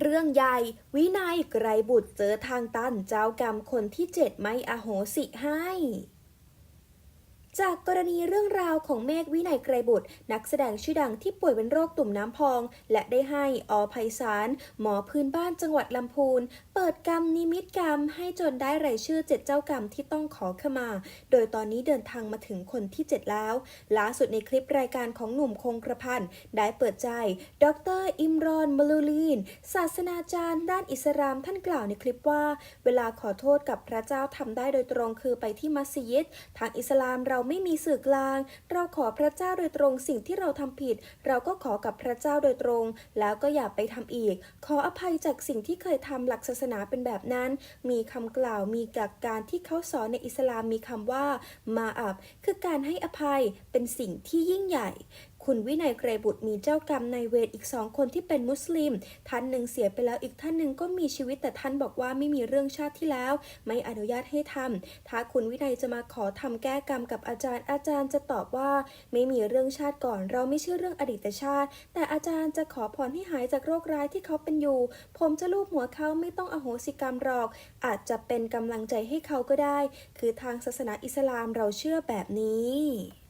เรื่องใหญ่ วินัยไกรบุตรเจอทางตันเจ้ากรรมคนที่เจ็ดไม่อโหสิให้ จากกรณีเรื่องราวของเมฆวินัยไกรบุตร นักแสดงชื่อดังที่ป่วยเป็นโรคตุ่มน้ำพอง และได้ให้อไพศาลหมอพื้นบ้านจังหวัดลำพูน เปิดกรรมนิมิตกรรม ให้จนได้รายชื่อเจ็ดเจ้ากรรมที่ต้องขอขมา โดยตอนนี้เดินทางมาถึงคนที่ 7 แล้ว ล่าสุดในคลิปรายการของหนุ่มคงกระพันได้เปิดใจ ดร อิมรอนมลูลีน ศาสนาจารย์ ด้านอิสลามท่านกล่าวในคลิปว่า เวลาขอโทษกับพระเจ้าทำได้โดยตรงคือไปที่มัสยิดทางอิสลามเราไม่มีสื่อกลาง เราขอพระเจ้าโดยตรงสิ่งที่เราทำผิด เราก็ขอกับพระเจ้าโดยตรง แล้วก็อย่าไปทำอีก ขออภัยจากสิ่งที่เคยทำหลักศาสนาเป็นแบบนั้น มีคำกล่าวมีกักการที่เขาสอนในอิสลามมีคำว่ามาอับคือการให้อภัยเป็นสิ่งที่ยิ่งใหญ่ คุณวินัยไกรบุตรมีเจ้ากรรมในเวรอีกสองคนที่เป็นมุสลิม ท่านหนึ่งเสียไปแล้วอีกท่านหนึ่งก็มีชีวิตแต่ท่านบอกว่าไม่มีเรื่องชาติที่แล้ว ไม่อนุญาตให้ทำถ้าคุณวินัยจะมาขอทำแก้กรรมกับอาจารย์ อาจารย์จะตอบว่า ไม่มีเรื่องชาติก่อน เราไม่เชื่อเรื่องอดีตชาติ แต่อาจารย์จะขอพรให้หายจากโรคร้ายที่เขาเป็นอยู่ ผมจะลูบหัวเขาไม่ต้องอโหสิกรรมหรอก อาจจะเป็นกำลังใจให้เขาก็ได้ คือทางศาสนาอิสลามเราเชื่อแบบนี้